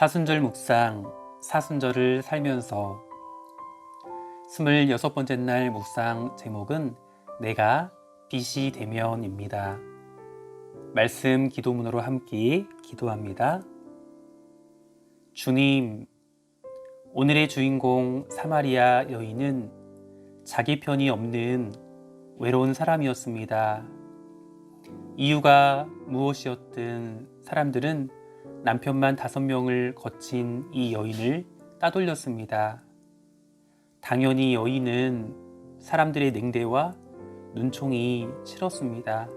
사순절 묵상, 사순절을 살면서 26번째 날 묵상 제목은 내가 빛이 되면입니다. 말씀 기도문으로 함께 기도합니다. 주님, 오늘의 주인공 사마리아 여인은 자기 편이 없는 외로운 사람이었습니다. 이유가 무엇이었든 사람들은 남편만 다섯 명을 거친 이 여인을 따돌렸습니다. 당연히 여인은 사람들의 냉대와 눈총이 싫었습니다.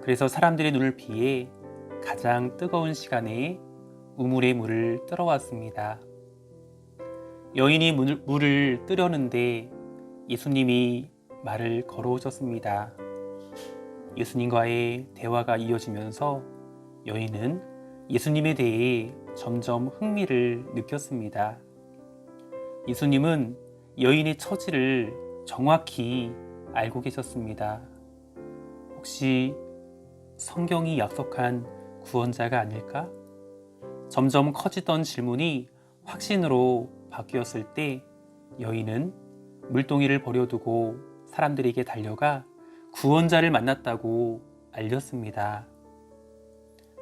그래서 사람들의 눈을 피해 가장 뜨거운 시간에 우물의 물을 뜨러왔습니다. 여인이 물- 물을 뜨려는데 예수님이 말을 걸어오셨습니다. 예수님과의 대화가 이어지면서 여인은 예수님에 대해 점점 흥미를 느꼈습니다. 예수님은 여인의 처지를 정확히 알고 계셨습니다. 혹시 성경이 약속한 구원자가 아닐까? 점점 커지던 질문이 확신으로 바뀌었을 때 여인은 물동이를 버려두고 사람들에게 달려가 구원자를 만났다고 알렸습니다.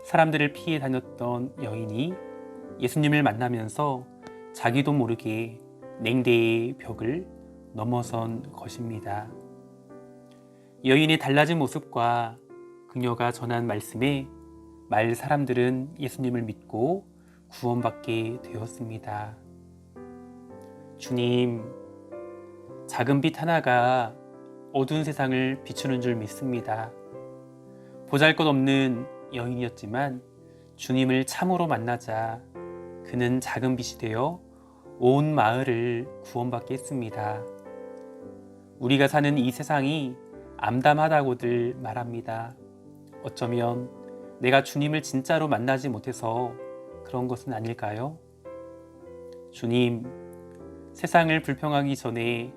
사람들을 피해 다녔던 여인이 예수님을 만나면서 자기도 모르게 냉대의 벽을 넘어선 것입니다. 여인의 달라진 모습과 그녀가 전한 말씀에 말 사람들은 예수님을 믿고 구원받게 되었습니다. 주님, 작은 빛 하나가 어두운 세상을 비추는 줄 믿습니다. 보잘 것 없는 여인이었지만 주님을 참으로 만나자 그는 작은 빛이 되어 온 마을을 구원받게 했습니다. 우리가 사는 이 세상이 암담하다고들 말합니다. 어쩌면 내가 주님을 진짜로 만나지 못해서 그런 것은 아닐까요? 주님, 세상을 불평하기 전에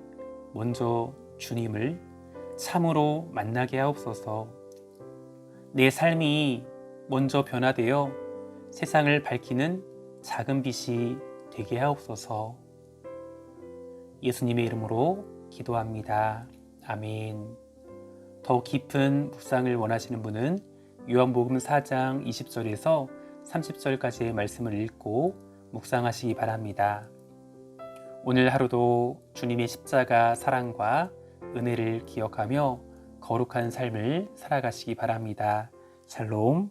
먼저 주님을 참으로 만나게 하옵소서. 내 삶이 먼저 변화되어 세상을 밝히는 작은 빛이 되게 하옵소서. 예수님의 이름으로 기도합니다. 아멘. 더 깊은 묵상을 원하시는 분은 요한복음 4장 20절에서 30절까지의 말씀을 읽고 묵상하시기 바랍니다. 오늘 하루도 주님의 십자가 사랑과 은혜를 기억하며 거룩한 삶을 살아가시기 바랍니다. 샬롬.